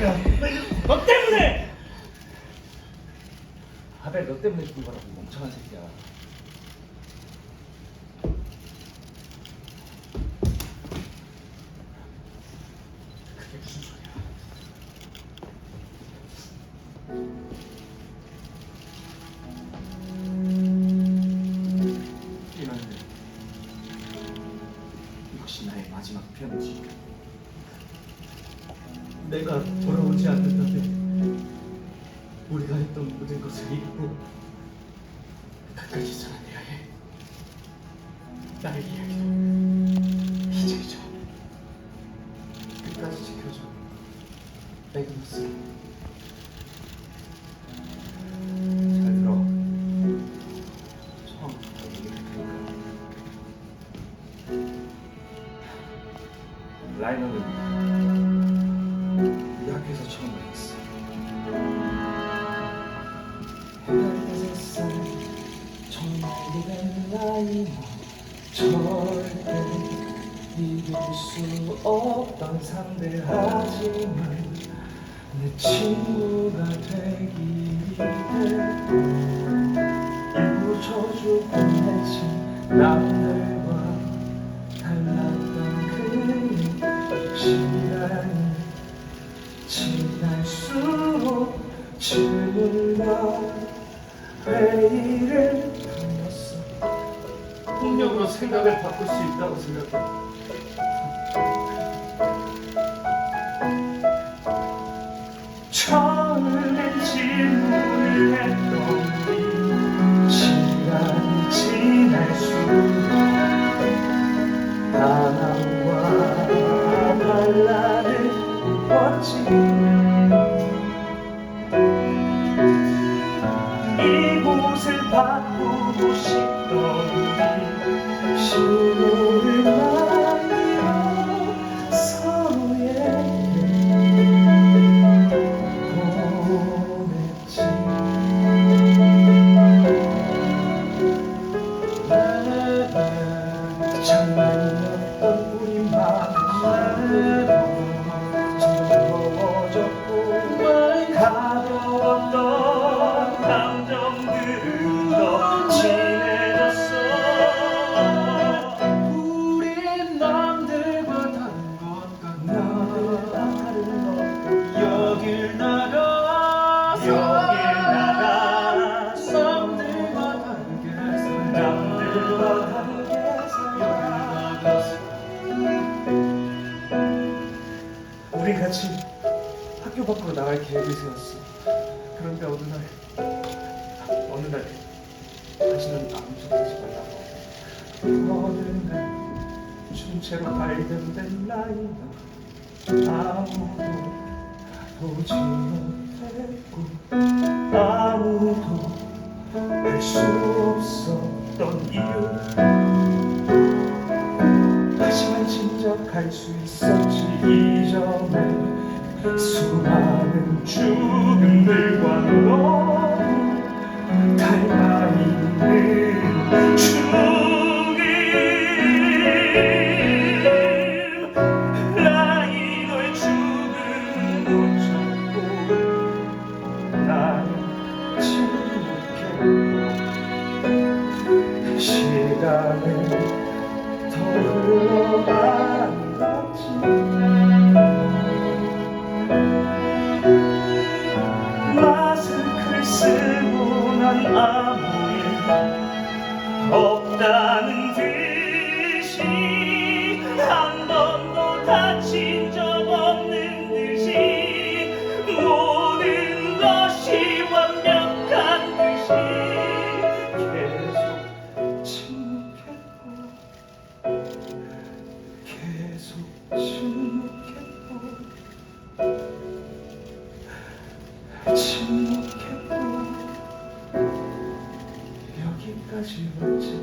너 때문에! 아벨 너 때문에 죽은 거라고 이 멍청한 새끼야. 그게 무슨 소리야? 이런 역시 나의 마지막 편지. 내가 돌아오지 않는다면 우리가 했던 모든 것을 잊고 끝까지 살아내야 해. 나의 이야기를 이제 잊어. 끝까지 지켜줘. 얘기할 테니까. 라이너는 세상 정말 이된 라이너 절대 이길 수 없던 상대 하지만 내 친구가 되기 위해 일부러 쳐주고 내친 남들과 달랐던 그 시간이 지날수록 질문과 회의를 담았어 폭력으로 생각을 바꿀 수 있다고 생각해 처음엔 질문을 했던 이 시간이 지날수록 나와 달라를 입었 같이 학교 밖으로 나갈 계획을 세웠어. 그런데 어느 날, 어느 날 다시는 아무 소리 하지 말라고. 어느 날 준채로 발견된 라이너 아무도 보지 못했고 아무도 알 수 없었던 이유 하지만 진작 할 수 있었지 이전에 수많은 죽음들과 너 닮아 있는 죽음 라이너의 죽음은 놓쳤고 나는 침묵했고 시간은 더 흘러갔 난 아무 일 없다 you.